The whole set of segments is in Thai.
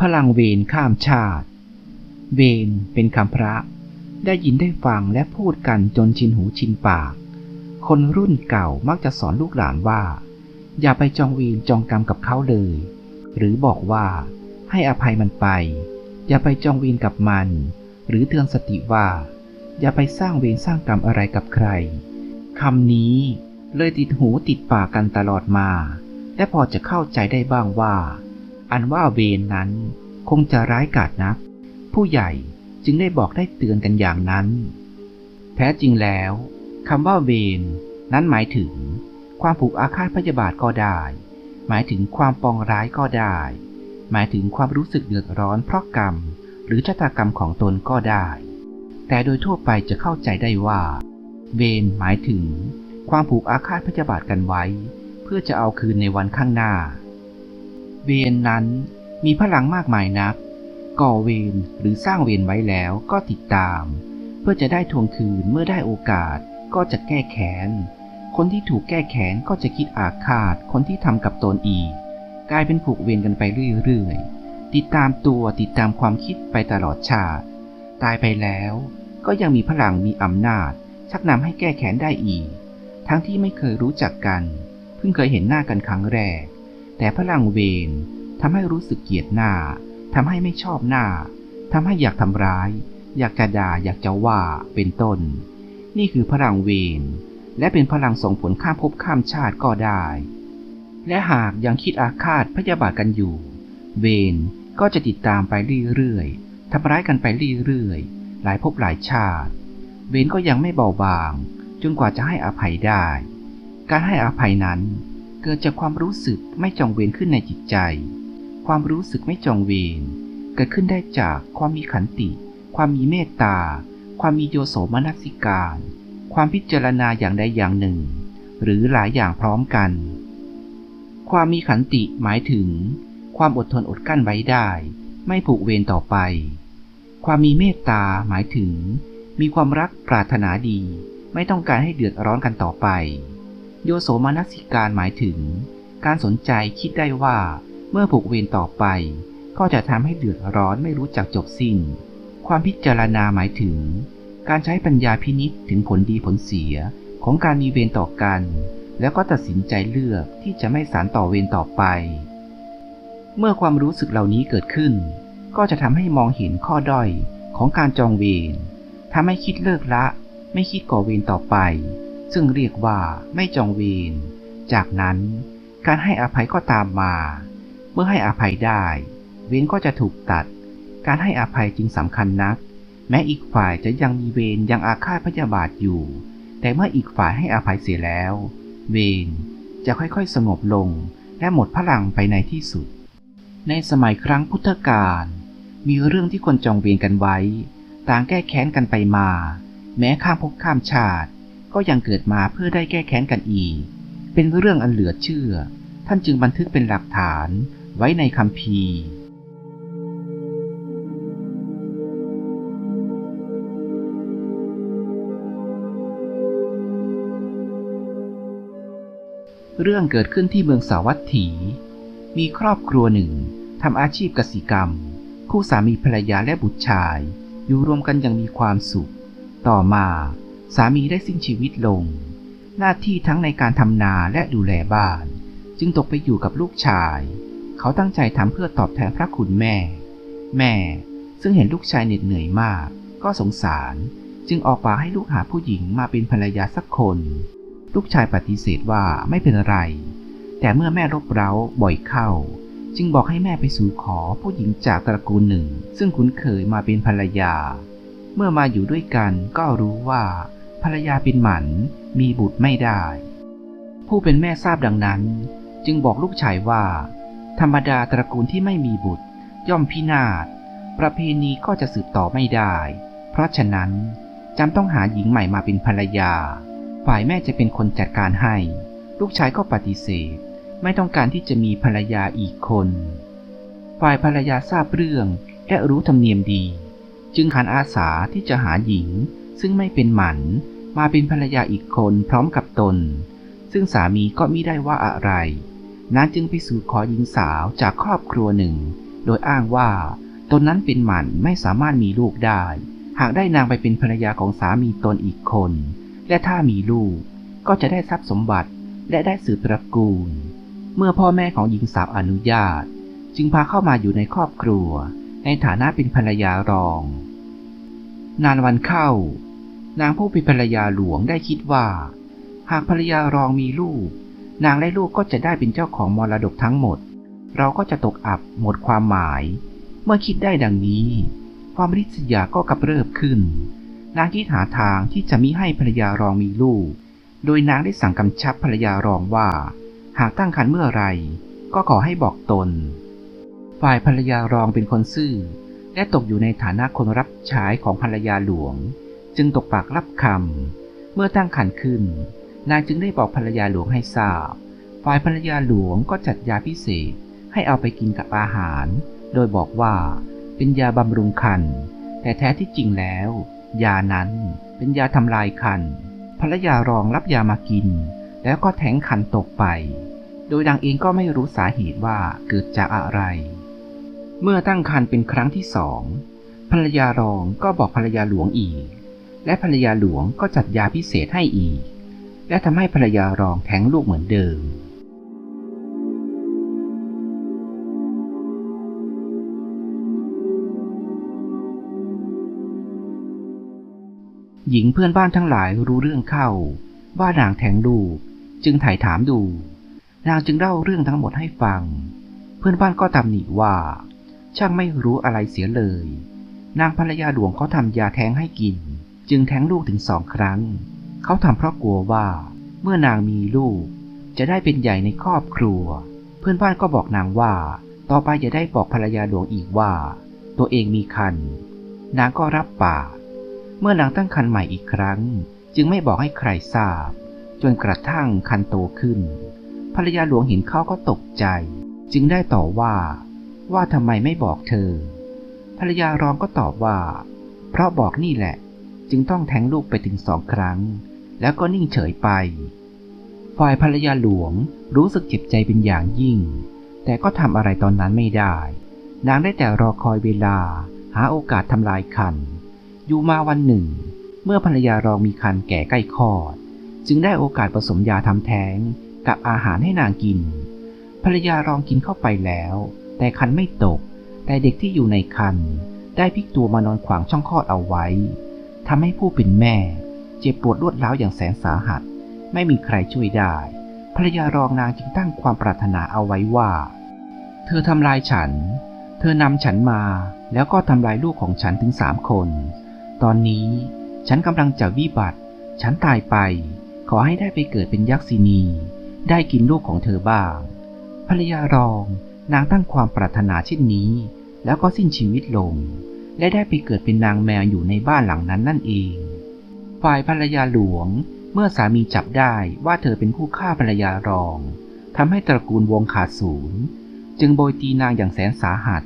พลังเวรข้ามชาติ เวรเป็นคำพระ ได้ยินได้ฟังและพูดกันจนชินหูชินปาก คนรุ่นเก่ามักจะสอนลูกหลานว่า อย่าไปจองเวรจองกรรมกับเขาเลย หรือบอกว่า ให้อภัยมันไป อย่าไปจองเวรกับมัน หรือเตือนสติว่า อย่าไปสร้างเวรสร้างกรรมอะไรกับใครคำนี้เลยติดหูติดปากกันตลอดมา และพอจะเข้าใจได้บ้างว่า อันว่าเวรนนั้นคงจะร้ายกาจนัก ผู้ใหญ่จึงได้บอกได้เตือนกันอย่างนั้น แท้จริงแล้วคำว่าเวรนั้นหมายถึง ความผูกอาฆาตพยาบาทก็ได้ หมายถึงความปองร้ายก็ได้ หมายถึงความรู้สึกเดือดร้อนเพราะกรรม หรือชะตากรรมของตนก็ได้ แต่โดยทั่วไปจะเข้าใจได้ว่า เวรหมายถึง ความผูกอาฆาตพยาบาทกันไว้ เพื่อจะเอาคืนในวันข้างหน้า เวรนั้นมีพลังมากมายนัก ก่อเวรหรือสร้างเวรไว้แล้วก็ติดตาม เพื่อจะได้ทวงคืนเมื่อได้โอกาสก็จะแก้แค้น คนที่ถูกแก้แค้นก็จะคิดอาฆาตคนที่ทำกับตนอีก กลายเป็นผูกเวรกันไปเรื่อยๆ ติดตามตัวติดตามความคิดไปตลอดชาติ ตายไปแล้วก็ยังมีพลังมีอำนาจ ชักนำให้แก้แค้นได้อีก ทั้งที่ไม่เคยรู้จักกัน เพิ่งเคยเห็นหน้ากันครั้งแรก แต่พลังเวรทำให้รู้สึกเกลียดหน้าทำให้ไม่ชอบหน้าทำให้อยากทำร้าย อยากจะด่าอยากจะว่าเป็นต้น นี่คือพลังเวรและเป็นพลังส่งผลข้ามภพข้ามชาติก็ได้ และหากยังคิดอาฆาตพยาบาทกันอยู่ เวรก็จะติดตามไปเรื่อยๆทำร้ายกันไปเรื่อยๆหลายภพหลายชาติ เวรก็ยังไม่เบาบาง จนกว่าจะให้อภัยได้ การให้อภัยนั้น กิดจากความรู้สึกไม่จองเวรขึ้นในจิตใจ ความรู้สึกไม่จองเวรเกิดขึ้นได้จากความมีขันติ ความมีเมตตา ความมีโยโสมนัสิการ ความพิจารณาอย่างใดอย่างหนึ่ง หรือหลายอย่างพร้อมกัน ความมีขันติหมายถึง ความอดทนอดกั้นไว้ได้ ไม่ผูกเวรต่อไป ความมีเมตตาหมายถึง มีความรักปรารถนาดี ไม่ต้องการให้เดือดร้อนกันต่อไป โยโสมนสิการหมายถึง การสนใจคิดได้ว่าเมื่อผูกเวรต่อไป ก็จะทำให้เดือดร้อนไม่รู้จักจบสิ้น ความพิจารณาหมายถึง การใช้ปัญญาพินิษถึงผลดีผลเสียของการมีเวรต่อกัน แล้วก็ตัดสินใจเลือกที่จะไม่สารต่อเวรต่อไป เมื่อความรู้สึกเหล่านี้เกิดขึ้น ก็จะทำให้มองเห็นข้อด้อยของการจองเวรทำให้คิดเลิกละ ไม่คิดก่อเวรต่อไป ซึ่งเรียกว่าไม่จองเวร จากนั้นการให้อภัยก็ตามมา เมื่อให้อภัยได้ เวรก็จะถูกตัด การให้อภัยจึงสำคัญนัก แม้อีกฝ่ายจะยังมีเวรยังอาฆาตพยาบาทอยู่ แต่เมื่ออีกฝ่ายให้อภัยเสียแล้ว เวรจะค่อยๆสงบลงและหมดพลังไปในที่สุด ในสมัยครั้งพุทธกาลมีเรื่องที่คนจองเวรกันไว้ ต่างแก้แค้นกันไปมา แม้ข้ามภพข้ามชาติ ก็ยังเกิดมาเพื่อได้แก้แค้นกันอีก เป็นเรื่องอันเหลือเชื่อ ท่านจึงบันทึกเป็นหลักฐานไว้ในคัมภีเรื่องเกิดขึ้นที่เมืองสาวัตถี มีครอบครัวหนึ่งทำอาชีพกสิกรรม คู่สามีภรรยาและบุตรชาย อยู่รวมกันอย่างมีความสุข ต่อมา สามีได้สิ้นชีวิตลง หน้าที่ทั้งในการทำนาและดูแลบ้าน จึงตกไปอยู่กับลูกชาย เขาตั้งใจทำเพื่อตอบแทนพระคุณแม่ แม่ ซึ่งเห็นลูกชายเหน็ดเหนื่อยมาก ก็สงสาร จึงออกปากให้ลูกหาผู้หญิงมาเป็นภรรยาสักคน ลูกชายปฏิเสธว่าไม่เป็นไร แต่เมื่อแม่รบเร้าบ่อยเข้า จึงบอกให้แม่ไปสู่ขอผู้หญิงจากตระกูลหนึ่ง ซึ่งคุ้นเคยมาเป็นภรรยา เมื่อมาอยู่ด้วยกันก็รู้ว่า ภรรยาเป็นหมันมีบุตรไม่ได้ ผู้เป็นแม่ทราบดังนั้น จึงบอกลูกชายว่า ธรรมดาตระกูลที่ไม่มีบุตร ย่อมพินาศ ประเพณีก็จะสืบต่อไม่ได้ เพราะฉะนั้นจำต้องหาหญิงใหม่มาเป็นภรรยา ฝ่ายแม่จะเป็นคนจัดการให้ ลูกชายก็ปฏิเสธ ไม่ต้องการที่จะมีภรรยาอีกคน ฝ่ายภรรยาทราบเรื่องและรู้ธรรมเนียมดี จึงขันอาสาที่จะหาหญิง ซึ่งไม่เป็นหมันมาเป็นภรรยาอีกคนพร้อมกับตน ซึ่งสามีก็มิได้ว่าอะไร นั้นจึงไปสู่ขอหญิงสาวจากครอบครัวหนึ่ง โดยอ้างว่าตนนั้นเป็นหมันไม่สามารถมีลูกได้ หากได้นางไปเป็นภรรยาของสามีตนอีกคน และถ้ามีลูก ก็จะได้ทรัพย์สมบัติและได้สืบตระกูล เมื่อพ่อแม่ของหญิงสาวอนุญาต จึงพาเข้ามาอยู่ในครอบครัว ในฐานะเป็นภรรยารอง นานวันเข้า นางผู้เป็นภรรยาหลวงได้คิดว่า หากภรรยารองมีลูก นางและลูกก็จะได้เป็นเจ้าของมรดกทั้งหมด เราก็จะตกอับหมดความหมาย เมื่อคิดได้ดังนี้ ความริษยาก็กำเริบขึ้น นางคิดหาทางที่จะมิให้ภรรยารองมีลูก โดยนางได้สั่งกำชับภรรยารองว่า หากตั้งครรภ์เมื่อไรก็ขอให้บอกตน ฝ่ายภรรยารองเป็นคนซื่อและตกอยู่ในฐานะคนรับใช้ของภรรยาหลวง จึงตกปากรับคำ เมื่อตั้งครรภ์ขึ้น นางจึงได้บอกภรรยาหลวงให้ทราบ ฝ่ายภรรยาหลวงก็จัดยาพิเศษให้เอาไปกินกับอาหาร โดยบอกว่าเป็นยาบำรุงคัน แต่แท้ที่จริงแล้ว ยานั้นเป็นยาทำลายคัน ภรรยารองรับยามากิน แล้วก็แท้งคันตกไป โดยนางเองก็ไม่รู้สาเหตุว่าเกิดจากอะไร เมื่อตั้งครรภ์เป็นครั้งที่สองภรรยารองก็บอกภรรยาหลวงอีก และภรรยาหลวงก็จัดยาพิเศษให้อีก และทำให้ภรรยารองแท้งลูกเหมือนเดิม หญิงเพื่อนบ้านทั้งหลายรู้เรื่องเข้า ว่านางแทงลูกจึงถ่ายถามดู นางจึงเล่าเรื่องทั้งหมดให้ฟัง เพื่อนบ้านก็ตำหนิว่า ช่างไม่รู้อะไรเสียเลย นางภรรยาหลวงเขาทำยาแท้งให้กิน จึงแท้งลูกถึงสองครั้ง เขาทำเพราะกลัวว่า เมื่อนางมีลูก จะได้เป็นใหญ่ในครอบครัว เพื่อนบ้านก็บอกนางว่า ต่อไปจะได้บอกภรรยาหลวงอีกว่า ตัวเองมีคันนางก็รับปากเมื่อนางตั้งคันใหม่อีกครั้ง จึงไม่บอกให้ใครทราบ จนกระทั่งคันโตขึ้น ภรรยาหลวงเห็นเขาก็ตกใจ จึงได้ต่อว่า ว่าทำไมไม่บอกเธอ ภรรยารองก็ตอบว่า เพราะบอกนี่แหละ จึงต้องแทงลูกไปถึงสองครั้ง แล้วก็นิ่งเฉยไป ฝ่ายภรรยาหลวงรู้สึกเจ็บใจเป็นอย่างยิ่ง แต่ก็ทำอะไรตอนนั้นไม่ได้ นางได้แต่รอคอยเวลา หาโอกาสทำลายคัน อยู่มาวันหนึ่ง เมื่อภรรยารองมีคันแก่ใกล้คลอด จึงได้โอกาสผสมยาทำแท้งกับอาหารให้นางกิน ภรรยารองกินเข้าไปแล้ว แต่คันไม่ตก แต่เด็กที่อยู่ในคันได้พลิกตัวมานอนขวางช่องคลอดเอาไว้ ทำให้ผู้เป็นแม่ เจ็บปวดรวดร้าวอย่างแสนสาหัส ไม่มีใครช่วยได้ ภรรยารองนางจึงตั้งความปรารถนาเอาไว้ว่า เธอทำลายฉัน เธอนำฉันมา แล้วก็ทำลายลูกของฉันถึงสามคน ตอนนี้ฉันกำลังจะวิบัติ ฉันตายไป ขอให้ได้ไปเกิดเป็นยักษินี ได้กินลูกของเธอบ้าง ภรรยารองนางตั้งความปรารถนาเช่นนี้ แล้วก็สิ้นชีวิตลง และได้ไปเกิดเป็นนางแมวอยู่ในบ้านหลังนั้นนั่นเอง ฝ่ายภรรยาหลวงเมื่อสามีจับได้ว่าเธอเป็นผู้ฆ่าภรรยารองทำให้ตระกูลวงขาดศูนย์ จึงโบยตีนางอย่างแสนสาหัส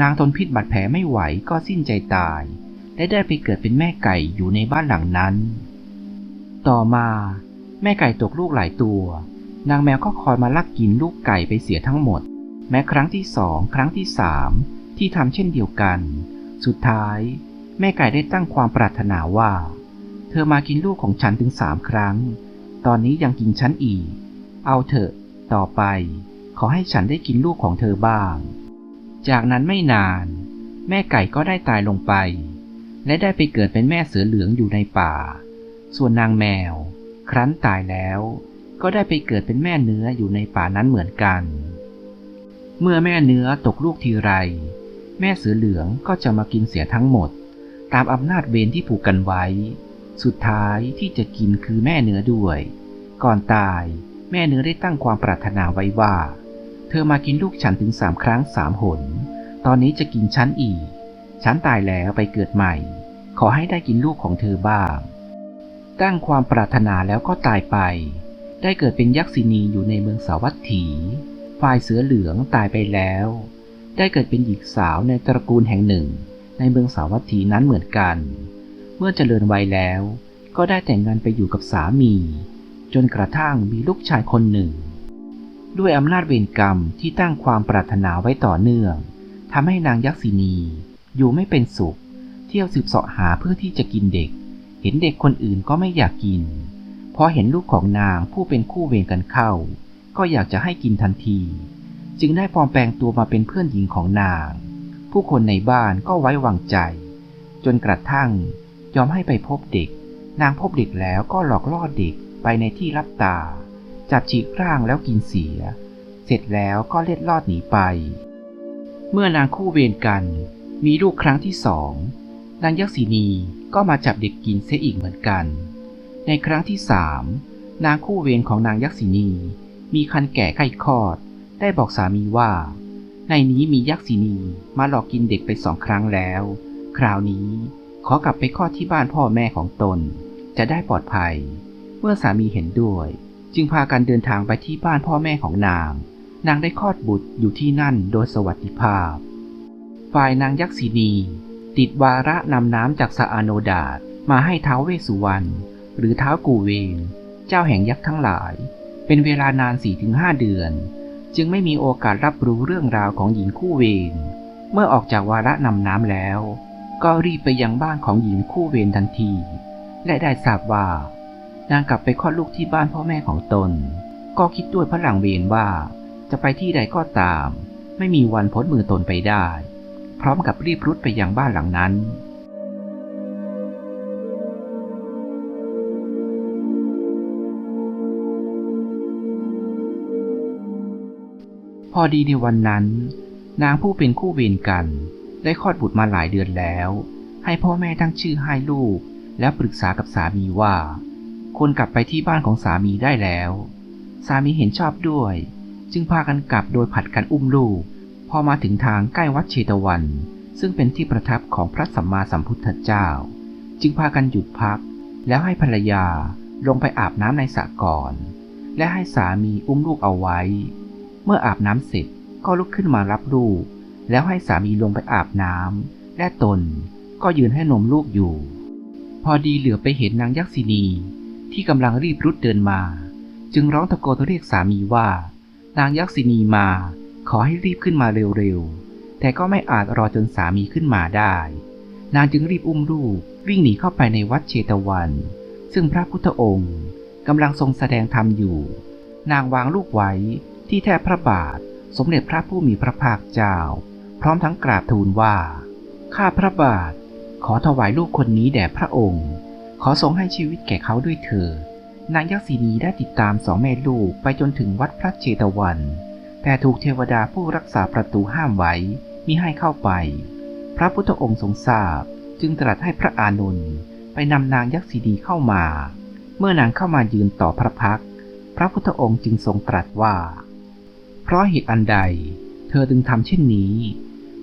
นางทนพิษบาดแผลไม่ไหวก็สิ้นใจตาย และได้ไปเกิดเป็นแม่ไก่อยู่ในบ้านหลังนั้น ต่อมาแม่ไก่ตกลูกหลายตัว นางแมวก็คอยมาลักกินลูกไก่ไปเสียทั้งหมด แม้ครั้งที่สองครั้งที่สามที่ทำเช่นเดียวกัน สุดท้าย แม่ไก่ได้ตั้งความปรารถนาว่า เธอมากินลูกของฉันถึงสามครั้ง ตอนนี้ยังกินฉันอีก เอาเถอะ ต่อไป ขอให้ฉันได้กินลูกของเธอบ้าง จากนั้นไม่นาน แม่ไก่ก็ได้ตายลงไป และได้ไปเกิดเป็นแม่เสือเหลืองอยู่ในป่า ส่วนนางแมว ครั้นตายแล้ว ก็ได้ไปเกิดเป็นแม่เนื้ออยู่ในป่านั้นเหมือนกัน เมื่อแม่เนื้อตกลูกทีไร แม่เสือเหลืองก็จะมากินเสียทั้งหมด ตามอำนาจเวรที่ผูกกันไว้ สุดท้ายที่จะกินคือแม่เนื้อด้วย ก่อนตายแม่เนื้อได้ตั้งความปรารถนาไว้ว่า เธอมากินลูกฉันถึงสามครั้งสามหน ตอนนี้จะกินฉันอีก ฉันตายแล้วไปเกิดใหม่ ขอให้ได้กินลูกของเธอบ้าง ตั้งความปรารถนาแล้วก็ตายไป ได้เกิดเป็นยักษินีอยู่ในเมืองสาวัตถี ฝ่ายเสือเหลืองตายไปแล้ว ได้เกิดเป็นหญิงสาวในตระกูลแห่งหนึ่ง ในเมืองสาวัตถีนั้นเหมือนกัน เมื่อเจริญวัยแล้ว ก็ได้แต่งงานไปอยู่กับสามี จนกระทั่งมีลูกชายคนหนึ่ง ด้วยอำนาจเวรกรรมที่ตั้งความปรารถนาไว้ต่อเนื่องทำให้นางยักษินีอยู่ไม่เป็นสุข เที่ยวสืบเสาะหาเพื่อที่จะกินเด็ก เห็นเด็กคนอื่นก็ไม่อยากกินพอเห็นลูกของนางผู้เป็นคู่เวรกันเข้า ก็อยากจะให้กินทันที จึงได้ปลอมแปลงตัวมาเป็นเพื่อนหญิงของนาง ผู้คนในบ้านก็ไว้วางใจ จนกระทั่งยอมให้ไปพบเด็ก นางพบเด็กแล้วก็หลอกล่อเด็กไปในที่รับตา จับฉีกร่างแล้วกินเสีย เสร็จแล้วก็เล็ดลอดหนีไป เมื่อนางคู่เวรกันมีลูกครั้งที่สองนางยักษินีก็มาจับเด็กกินเสียอีกเหมือนกัน ในครั้งที่สามนางคู่เวรของนางยักษินีมีคันแก่ใกล้คลอด ได้บอกสามีว่า ในนี้มียักษินีมาหลอกกินเด็กไปสองครั้งแล้ว คราวนี้ขอกลับไปคลอดที่บ้านพ่อแม่ของตน จะได้ปลอดภัย เมื่อสามีเห็นด้วย จึงพากันเดินทางไปที่บ้านพ่อแม่ของนาง นางได้คลอดบุตรอยู่ที่นั่นโดยสวัสดิภาพ ฝ่ายนางยักษินีติดวาระนำน้ำจากสะอาโนดาตมาให้ท้าวเวสุวรรณหรือท้าวกูเวน เจ้าแห่งยักษ์ทั้งหลาย เป็นเวลานาน4-5เดือน จึงไม่มีโอกาสรับรู้เรื่องราวของหญิงคู่เวร เมื่อออกจากวาระนำน้ำแล้ว ก็รีบไปยังบ้านของหญิงคู่เวรทันที และได้ทราบว่านางกลับไปคลอดลูกที่บ้านพ่อแม่ของตน ก็คิดด้วยพลังเวรว่า จะไปที่ใดก็ตาม ไม่มีวันพ้นมือตนไปได้ พร้อมกับรีบรุดไปยังบ้านหลังนั้น อดีในวันนั้น นางผู้เป็นคู่เวรกัน ได้คลอดบุตรมาหลายเดือนแล้ว ให้พ่อแม่ตั้งชื่อให้ลูก แล้วปรึกษากับสามีว่าควรกลับไปที่บ้านของสามีได้แล้ว สามีเห็นชอบด้วย จึงพากันกลับโดยผัดกันอุ้มลูก พอมาถึงทางใกล้วัดเชตวัน ซึ่งเป็นที่ประทับของพระสัมมาสัมพุทธเจ้า จึงพากันหยุดพัก แล้วให้ภรรยาลงไปอาบน้ำในสระก่อน และให้สามีอุ้มลูกเอาไว้ เมื่ออาบน้ำเสร็จก็ลุกขึ้นมารับลูก แล้วให้สามีลงไปอาบน้ำและตนก็ยืนให้นมลูกอยู่ พอดีเหลือไปเห็นนางยักษินีที่กำลังรีบรุดเดินมา จึงร้องตะโกนเรียกสามีว่า นางยักษินีมา ขอให้รีบขึ้นมาเร็วๆ แต่ก็ไม่อาจรอจนสามีขึ้นมาได้ นางจึงรีบอุ้มลูกวิ่งหนีเข้าไปในวัดเชตวัน ซึ่งพระพุทธองค์กำลังทรงแสดงธรรมอยู่ นางวางลูกไว้ ที่แทบพระบาทสมเด็จพระผู้มีพระภาคเจ้า พร้อมทั้งกราบทูลว่า ข้าพระบาท ขอถวายลูกคนนี้แด่พระองค์ ขอทรงให้ชีวิตแก่เขาด้วยเถิดนางยักษินีได้ติดตามสองแม่ลูกไปจนถึงวัดพระเจตวัน แต่ถูกเทวดาผู้รักษาประตูห้ามไว้มิให้เข้าไป พระพุทธองค์ทรงทราบจึงตรัสให้พระอานนท์ไปนำนางยักษินีเข้ามา เมื่อนางเข้ามายืนต่อพระพัก พระพุทธองค์จึงทรงตรัสว่า เพราะเหตุอันใด เธอจึงทำเช่นนี้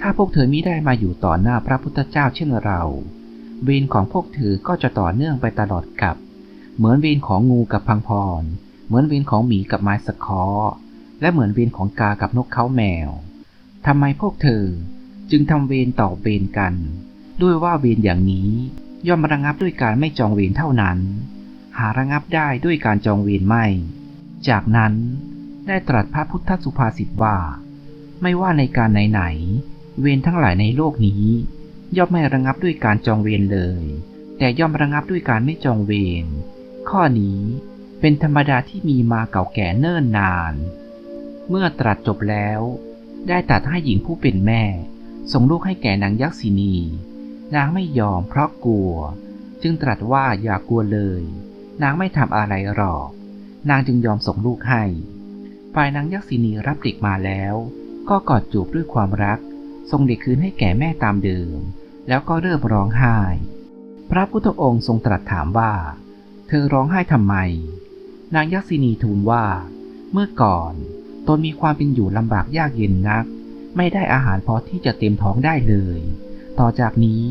ถ้าพวกเธอมิได้มาอยู่ต่อหน้าพระพุทธเจ้าเช่นเรา เวรของพวกเธอก็จะต่อเนื่องไปตลอดกับ เหมือนเวรของงูกับพังพร เหมือนเวรของหมีกับไม้สะคอและเหมือนเวรของกากับนกเขาแมวทำไมพวกเธอจึงทำเวรต่อเวรกัน ด้วยว่าเวรอย่างนี้ย่อมระงับด้วยการไม่จองเวรเท่านั้น หาระงับได้ด้วยการจองเวรไม่ จากนั้น ได้ตรัสพระพุทธสุภาษิตว่า ไม่ว่าในการไหนๆเวรทั้งหลายในโลกนี้ ย่อมไม่ระงับด้วยการจองเวรเลย แต่ย่อมระงับด้วยการไม่จองเวรข้อนี้เป็นธรรมดาที่มีมาเก่าแก่เนิ่นนาน เมื่อตรัสจบแล้ว ได้ตรัสให้หญิงผู้เป็นแม่ ส่งลูกให้แก่นางยักษินี นางไม่ยอมเพราะกลัว จึงตรัสว่าอย่ากลัวเลย นางไม่ทำอะไรหรอก นางจึงยอมส่งลูกให้ ฝ่ายนางยักษินีรับเด็กมาแล้ว ก็กอดจูบด้วยความรักส่งเด็กคืนให้แก่แม่ตามเดิม แล้วก็เริ่มร้องไห้ พระพุทธองค์ทรงตรัสถามว่า เธอร้องไห้ทำไม นางยักษินีทูลว่า เมื่อก่อนตนมีความเป็นอยู่ลำบากยากเย็นนัก ไม่ได้อาหารพอที่จะเต็มท้องได้เลย ต่อจากนี้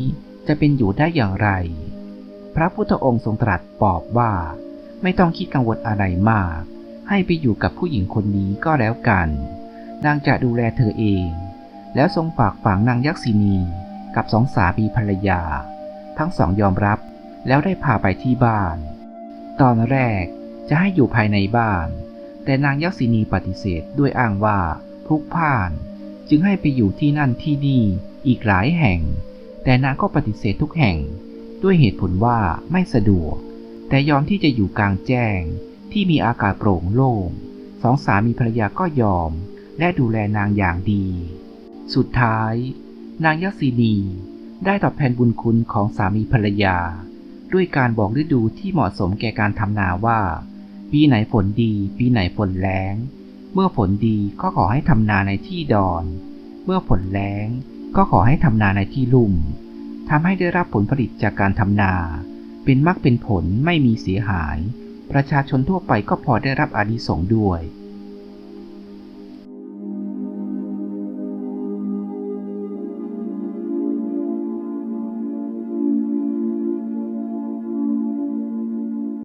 จะเป็นอยู่ได้อย่างไร พระพุทธองค์ทรงตรัสปอบว่า ไม่ต้องคิดกังวลอะไรมาก ให้ไปอยู่กับผู้หญิงคนนี้ก็แล้วกัน นางจะดูแลเธอเอง แล้วทรงฝากฝังนางยักษินีกับสองสามีภรรยา ทั้งสองยอมรับแล้วได้พาไปที่บ้าน ตอนแรกจะให้อยู่ภายในบ้าน แต่นางยักษินีปฏิเสธด้วยอ้างว่าพลุกพ่าน จึงให้ไปอยู่ที่นั่นที่นี่อีกหลายแห่ง แต่นางก็ปฏิเสธทุกแห่ง ด้วยเหตุผลว่าไม่สะดวก แต่ยอมที่จะอยู่กลางแจ้ง ที่มีอากาศโปร่งโล่งสองสามีภรรยาก็ยอม และดูแลนางอย่างดี สุดท้าย นางยักษีนีได้ตอบแทนบุญคุณของสามีภรรยา ด้วยการบอกฤดูที่เหมาะสมแก่การทำนาว่า ปีไหนฝนดี ปีไหนฝนแล้ง เมื่อฝนดีก็ขอให้ทำนาในที่ดอน เมื่อฝนแล้งก็ขอให้ทำนาในที่ลุ่มทำให้ได้รับผลผลิตจากการทำนา เป็นมรรคเป็นผลไม่มีเสียหาย ประชาชนทั่วไปก็พอได้รับอานิสงส์ด้วย